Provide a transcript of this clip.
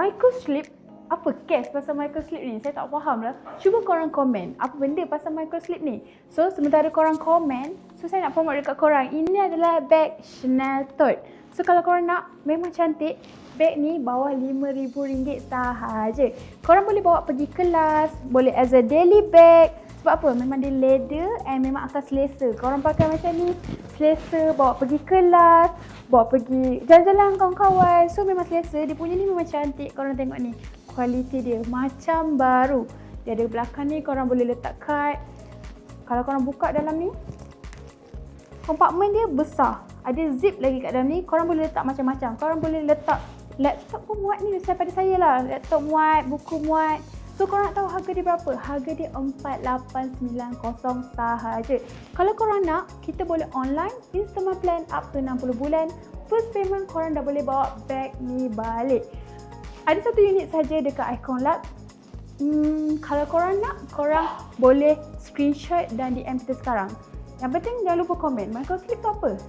Microslip apa case pasal microslip ni? Saya tak faham lah. Cuba korang komen apa benda pasal microslip ni. So sementara korang komen, so saya nak promote dekat korang. Ini adalah bag Chanel tote. So kalau korang nak, memang cantik. Bag ni bawah RM5,000 sahaja. Korang boleh bawa pergi kelas, boleh as a daily bag. Sebab apa? Memang dia leather and memang akan selesa. Korang pakai macam ni, selesa, bawa pergi kelas, bawa pergi jalan-jalan kawan-kawan. So memang selesa. Dia punya ni memang cantik. Korang tengok ni. Kualiti dia macam baru. Dia ada belakang ni korang boleh letak kad. Kalau korang buka dalam ni, kompartmen dia besar. Ada zip lagi kat dalam ni. Korang boleh letak macam-macam. Korang boleh letak laptop pun muat ni daripada saya lah. Laptop muat, buku muat. So korang tahu harga dia berapa? Harga dia 4890 sahaja. Kalau korang nak, kita boleh online installment plan up to 60 bulan. First payment korang dah boleh bawa bag ni balik. Ada satu unit saja dekat Icon Lab. Hmm, kalau korang nak, korang boleh screenshot dan DM kita sekarang. Yang penting jangan lupa komen. Microslip tu apa?